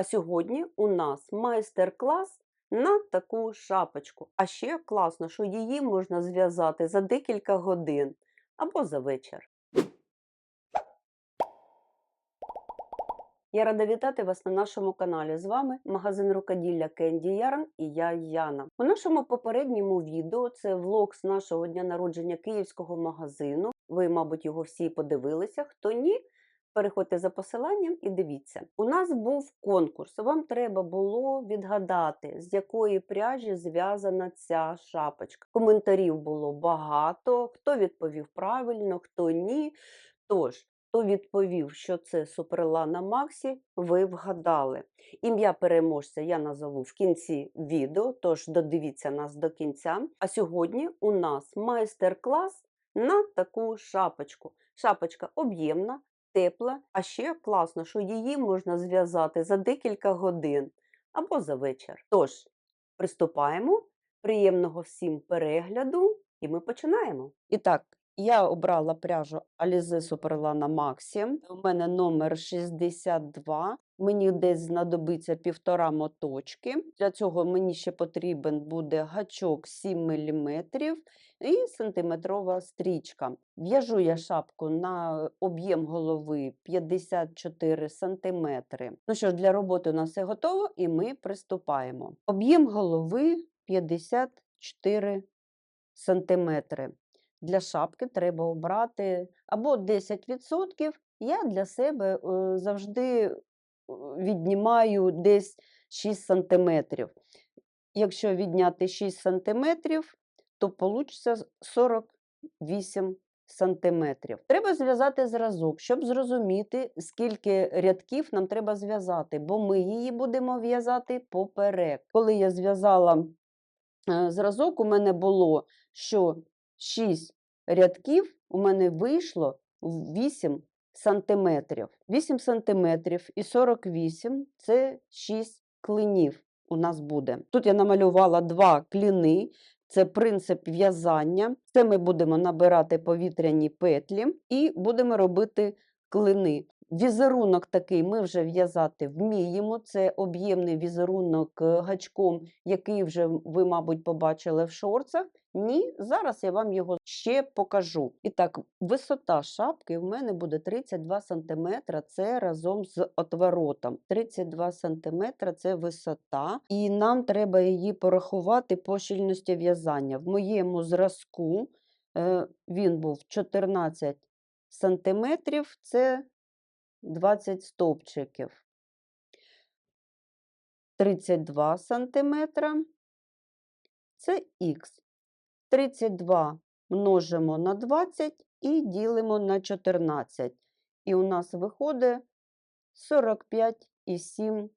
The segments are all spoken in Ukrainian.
А сьогодні у нас майстер-клас на таку шапочку. А ще класно, що її можна зв'язати за декілька годин або за вечір. Я рада вітати вас на нашому каналі. З вами магазин рукоділля Кенді Ярн і я Яна. У нашому попередньому відео це влог з нашого дня народження київського магазину. Ви, мабуть, його всі подивилися. Хто ні, переходьте за посиланням і дивіться. У нас був конкурс. Вам треба було відгадати, з якої пряжі зв'язана ця шапочка. Коментарів було багато. Хто відповів правильно, хто ні. Тож. Хто відповів, що це Суперлана Максі, ви вгадали. Ім'я переможця я назову в кінці відео, тож додивіться нас до кінця. А сьогодні у нас майстер-клас на таку шапочку. Шапочка об'ємна, тепла, а ще класно, що її можна зв'язати за декілька годин або за вечір. Тож, приступаємо. Приємного всім перегляду, і ми починаємо. І так, я обрала пряжу Alize Superlana Maxi. У мене номер 62. Мені десь знадобиться півтора моточки. Для цього мені ще потрібен буде гачок 7 мм і сантиметрова стрічка. В'яжу я шапку на об'єм голови 54 см. Ну що ж, для роботи у нас все готово, і ми приступаємо. Об'єм голови 54 см для шапки треба обрати або 10%. Я для себе е, завжди віднімаю десь 6 см. Якщо відняти 6 см, то вийде 48 см. Треба зв'язати зразок, щоб зрозуміти, скільки рядків нам треба зв'язати, бо ми її будемо в'язати поперек. Коли я зв'язала е, зразок, у мене було, що 6 рядків у мене вийшло 8 сантиметрів. 8 сантиметрів і 48 це 6 клинів у нас буде. Тут я намалювала два кліни. Це принцип в'язання. Це ми будемо набирати повітряні петлі і будемо робити клини. Візерунок такий ми вже в'язати вміємо. Це об'ємний візерунок е, гачком, який вже ви, мабуть, побачили в шорцах. Ні, зараз я вам його ще покажу. І так, висота шапки в мене буде 32 см, це разом з отворотом. 32 см це висота, і нам треба її порахувати по щільності в'язання. В моєму зразку е, він був 14 см, це 20 стовпчиків. 32 см це х. 32 множимо на 20 і ділимо на 14. І у нас виходить 45,7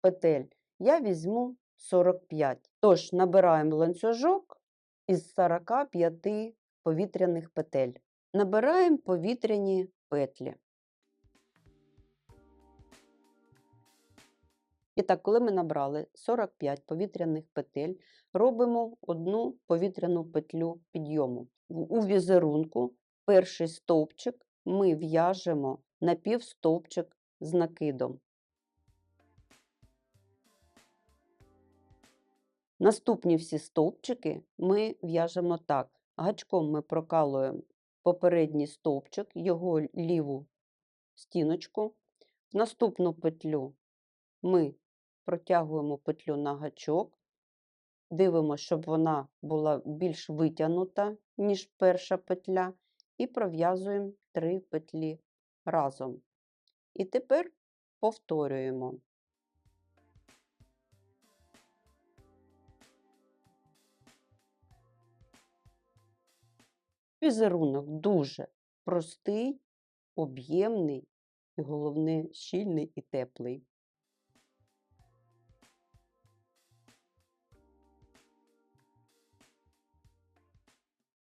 петель. Я візьму 45. Тож, набираємо ланцюжок із 45 повітряних петель. Набираємо повітряні петлі. І так, коли ми набрали 45 повітряних петель, робимо одну повітряну петлю підйому. У візерунку перший стовпчик ми в'яжемо на півстовпчик з накидом. Наступні всі стовпчики ми в'яжемо так. Гачком ми прокалуємо попередній стовпчик, його ліву стіночку. В наступну петлю ми протягуємо петлю на гачок, дивимося, щоб вона була більш витягнута, ніж перша петля, і пров'язуємо три петлі разом. І тепер повторюємо. Візерунок дуже простий, об'ємний і головне щільний і теплий.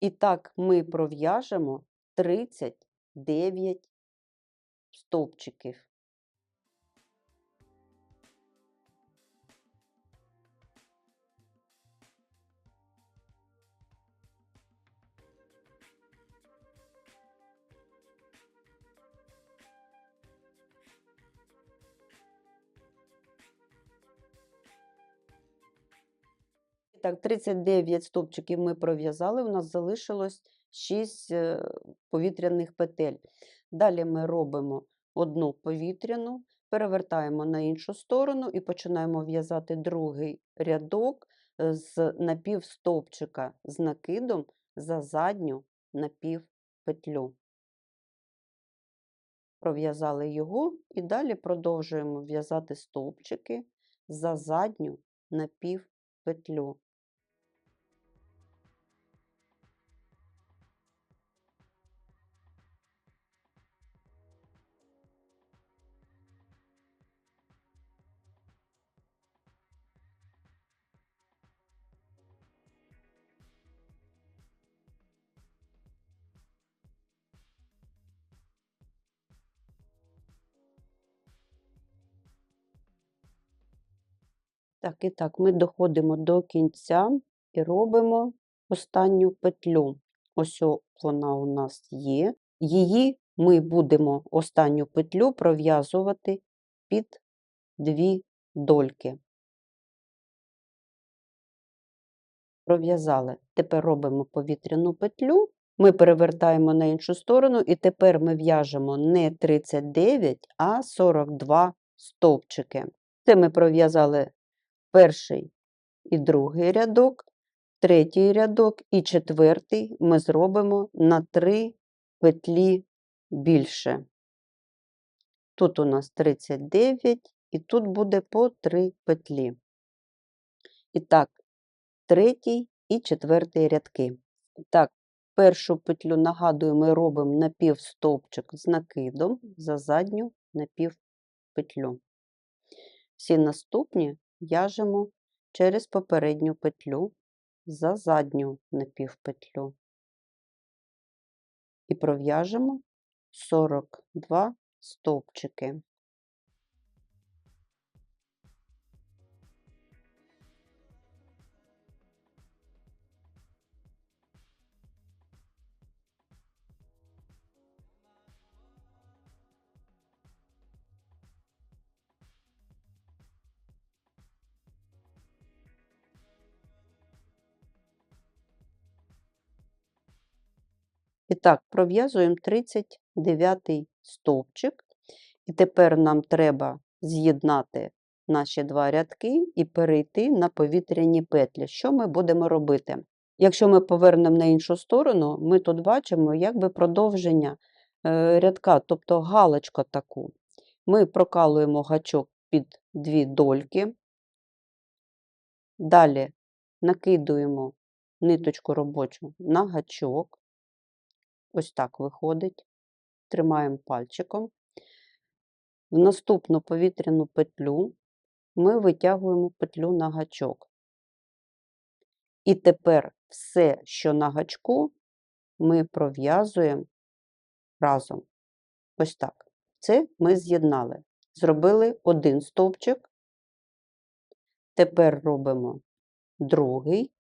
І так ми пров'яжемо 39 стовпчиків. Так, 39 стовпчиків ми пров'язали, у нас залишилось 6 повітряних петель. Далі ми робимо одну повітряну, перевертаємо на іншу сторону і починаємо в'язати другий рядок е, з напівстовпчика з накидом за задню напівпетлю. Пров'язали його і далі продовжуємо в'язати стовпчики за задню напівпетлю. Так, і так, ми доходимо до кінця і робимо останню петлю. Ось вона у нас є. Її ми будемо останню петлю пров'язувати під дві дольки. Пров'язали. Тепер робимо повітряну петлю. Ми перевертаємо на іншу сторону, і тепер ми в'яжемо не 39, а 42 стовпчики. Це ми пров'язали перший і другий рядок, третій рядок і четвертий ми зробимо на 3 петлі більше. Тут у нас 39, і тут буде по 3 петлі. І так, третій і четвертий рядки. Так, першу петлю, нагадую, ми робимо напівстовпчик з накидом за задню напівпетлю. Всі наступні в'яжемо через попередню петлю за задню напівпетлю. І пров'яжемо 42 стовпчики. І так, пров'язуємо 39 стовпчик. І тепер нам треба з'єднати наші два рядки і перейти на повітряні петлі. Що ми будемо робити? Якщо ми повернемо на іншу сторону, ми тут бачимо якби продовження е, рядка, тобто галочку таку. Ми прокалуємо гачок під дві дольки. Далі накидуємо ниточку робочу на гачок. Ось так виходить. Тримаємо пальчиком. В наступну повітряну петлю ми витягуємо петлю на гачок. І тепер все, що на гачку, ми пров'язуємо разом. Ось так. Це ми з'єднали. Зробили один стовпчик. Тепер робимо другий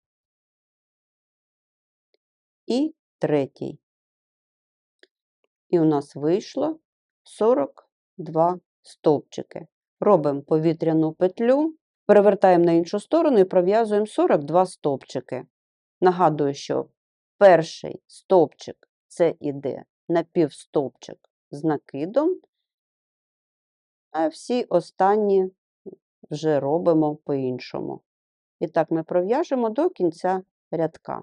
і третій. І у нас вийшло 42 стовпчики. Робимо повітряну петлю, перевертаємо на іншу сторону і пров'язуємо 42 стовпчики. Нагадую, що перший стовпчик це іде напівстовпчик з накидом, а всі останні вже робимо по-іншому. І так ми пров'яжемо до кінця рядка.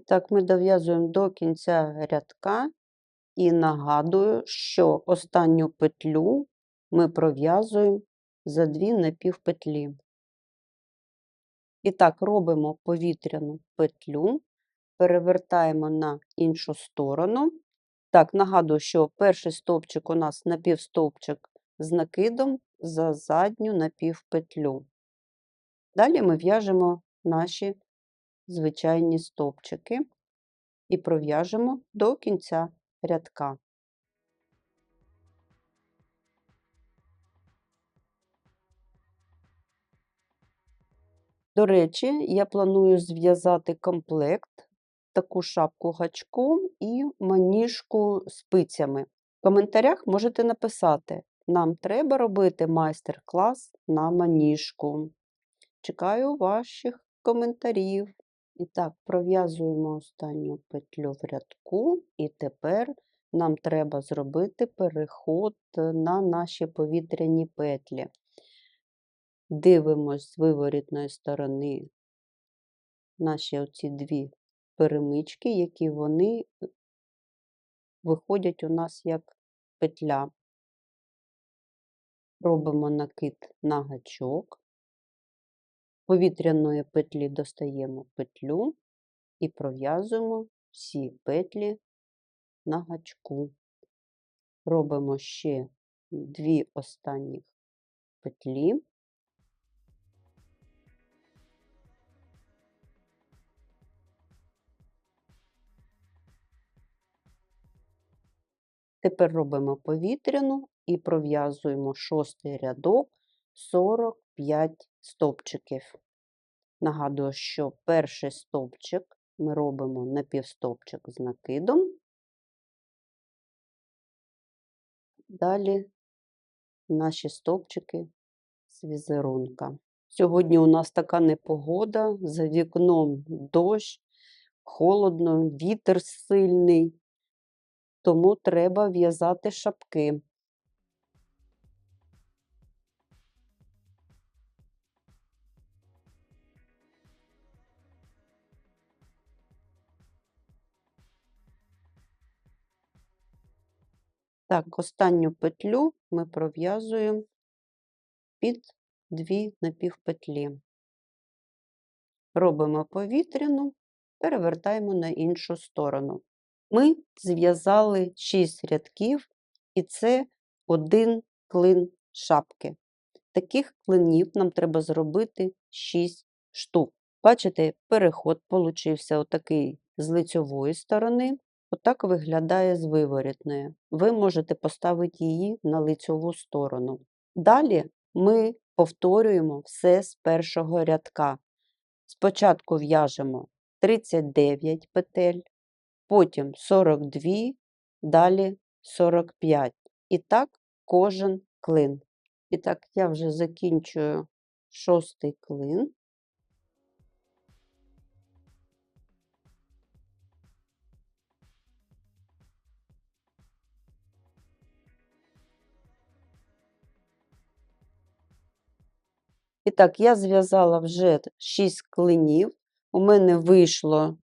Так ми дов'язуємо до кінця рядка і нагадую, що останню петлю ми пров'язуємо за дві напівпетлі. І так, робимо повітряну петлю, перевертаємо на іншу сторону. Так, нагадую, що перший стовпчик у нас напівстовпчик з накидом за задню напівпетлю. Далі ми в'яжемо наші звичайні стовпчики і пров'яжемо до кінця рядка. До речі, я планую зв'язати комплект, таку шапку гачком і маніжку спицями. В коментарях можете написати: нам треба робити майстер-клас на маніжку. Чекаю ваших коментарів. І так, пров'язуємо останню петлю в рядку, і тепер нам треба зробити переход на наші повітряні петлі. Дивимось з виворітної сторони наші оці дві перемички, які вони виходять у нас як петля. Робимо накид на гачок, повітряної петлі достаємо петлю і пров'язуємо всі петлі на гачку. Робимо ще дві останні петлі. Тепер робимо повітряну і пров'язуємо шостий рядок 45 стовпчиків. Нагадую, що перший стовпчик ми робимо напівстовпчик з накидом. Далі наші стовпчики з візерунка. Сьогодні у нас така непогода, за вікном дощ, холодно, вітер сильний тому треба в'язати шапки. Так, останню петлю ми пров'язуємо під дві напівпетлі. Робимо повітряну, перевертаємо на іншу сторону. Ми зв'язали 6 рядків, і це один клин шапки. Таких клинів нам треба зробити 6 штук. Бачите, переход получився отакий з лицьової сторони, отак виглядає з виворітної. Ви можете поставити її на лицьову сторону. Далі ми повторюємо все з першого рядка. Спочатку в'яжемо 39 петель, потім 42, далі 45. І так кожен клин. І так, я вже закінчую шостий клин. І так, я зв'язала вже 6 клинів. У мене вийшло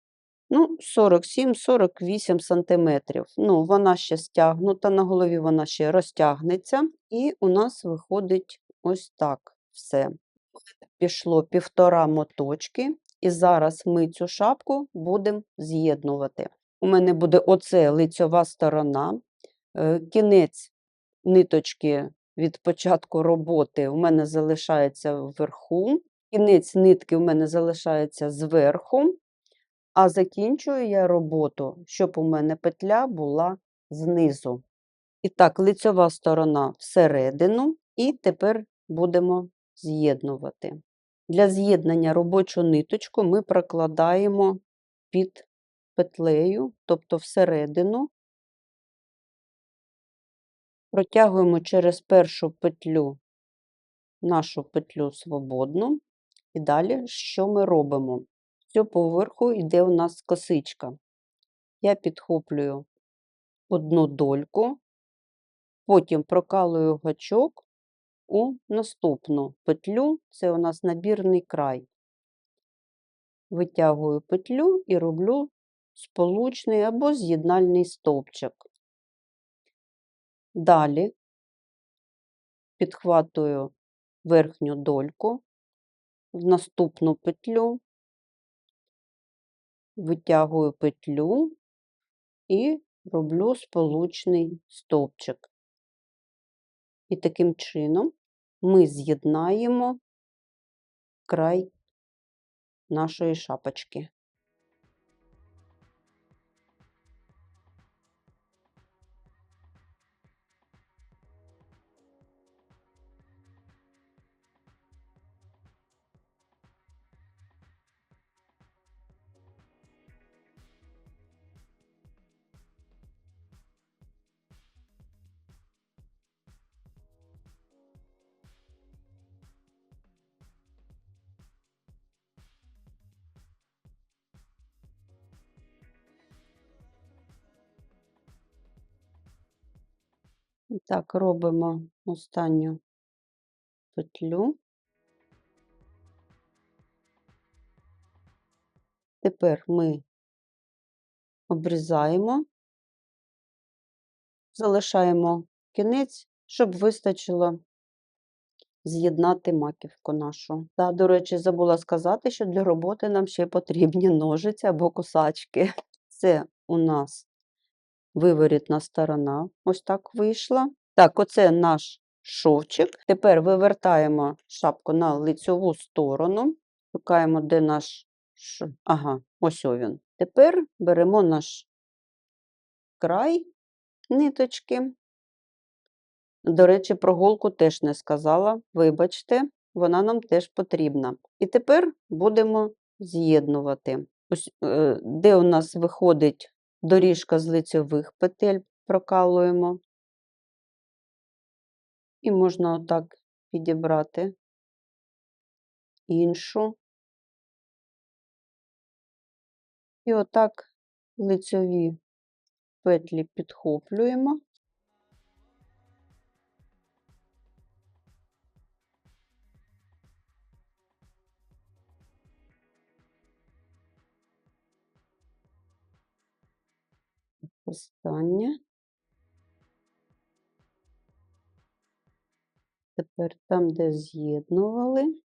Ну, 47-48 сантиметрів. Ну, вона ще стягнута, на голові вона ще розтягнеться, і у нас виходить ось так все. Пішло півтора моточки, і зараз ми цю шапку будемо з'єднувати. У мене буде оце лицьова сторона, е, кінець ниточки від початку роботи у мене залишається вверху, кінець нитки у мене залишається зверху. А закінчую я роботу, щоб у мене петля була знизу. І так, лицьова сторона всередину, і тепер будемо з'єднувати. Для з'єднання робочу ниточку ми прокладаємо під петлею, тобто всередину, протягуємо через першу петлю нашу петлю свободну, і далі що ми робимо? Все поверху йде у нас косичка. Я підхоплюю одну дольку, потім прокалую гачок у наступну петлю, це у нас набірний край. Витягую петлю і роблю сполучний або з'єднальний стовпчик. Далі підхватую верхню дольку в наступну петлю витягую петлю і роблю сполучний стовпчик. І таким чином ми з'єднаємо край нашої шапочки. Так, робимо останню петлю. Тепер ми обрізаємо, залишаємо кінець, щоб вистачило з'єднати маківку нашу. Та, до речі, забула сказати, що для роботи нам ще потрібні ножиці або кусачки. Це у нас виворітна сторона, ось так вийшла. Так, оце наш шовчик. Тепер вивертаємо шапку на лицьову сторону, шукаємо, де наш ш... Ага, ось він. Тепер беремо наш край ниточки. До речі, про голку теж не сказала. Вибачте, вона нам теж потрібна. І тепер будемо з'єднувати. Ось, е, Де у нас виходить доріжка з лицьових петель, прокалуємо. І можна отак підібрати іншу. І отак лицьові петлі підхоплюємо. Останнє. Тепер там, де з'єднували.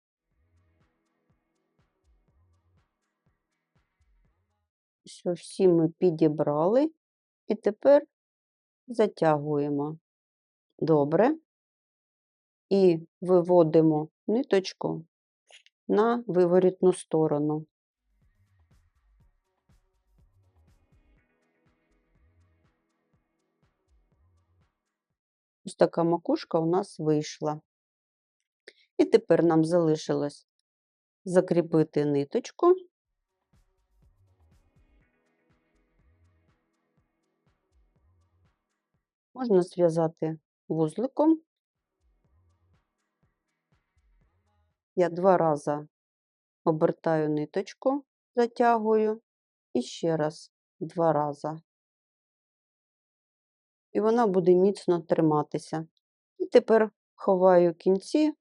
Що всі ми підібрали, і тепер затягуємо добре і виводимо ниточку на виворітну сторону. Така макушка у нас вийшла. І тепер нам залишилось закріпити ниточку. Можна зв'язати вузликом. Я два рази обертаю ниточку, затягую і ще раз два рази. І вона буде міцно триматися. І тепер ховаю кінці,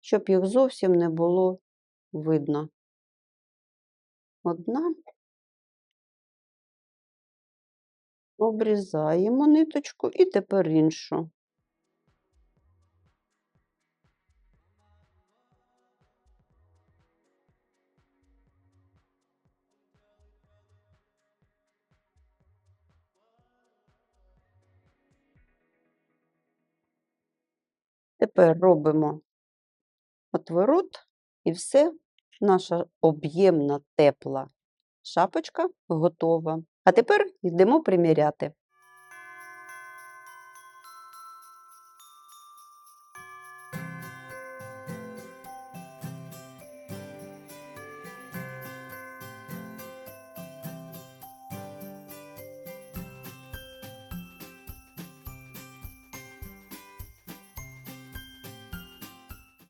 щоб їх зовсім не було видно. Одна. Обрізаємо ниточку і тепер іншу. Тепер робимо отворот і все, наша об'ємна тепла шапочка готова. А тепер йдемо приміряти.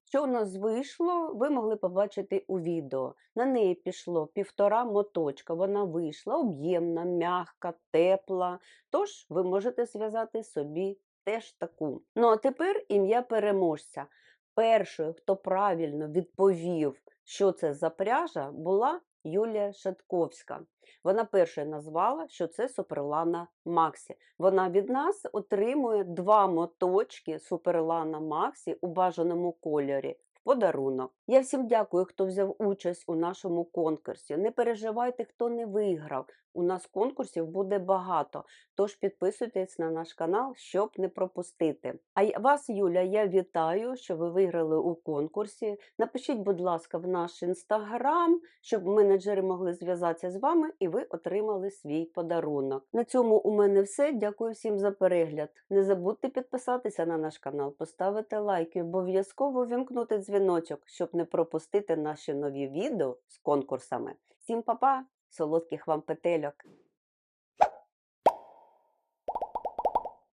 Що у нас вийшло, ви могли побачити у відео. На неї пішло півтора моточка. Вона вийшла об'ємна, м'яка, тепла. Тож ви можете зв'язати собі теж таку. Ну а тепер ім'я переможця. Першою, хто правильно відповів, що це за пряжа, була Юлія Шатковська. Вона перша назвала, що це суперлана Максі. Вона від нас отримує два моточки суперлана Максі у бажаному кольорі. в Подарунок. Я всім дякую, хто взяв участь у нашому конкурсі. Не переживайте, хто не виграв. У нас конкурсів буде багато. Тож підписуйтесь на наш канал, щоб не пропустити. А вас, Юля, я вітаю, що ви виграли у конкурсі. Напишіть, будь ласка, в наш інстаграм, щоб менеджери могли зв'язатися з вами і ви отримали свій подарунок. На цьому у мене все. Дякую всім за перегляд. Не забудьте підписатися на наш канал, поставити лайк і обов'язково вімкнути дзвіночок, щоб не пропустити наші нові відео з конкурсами. Всім па-па! солодких вам петельок!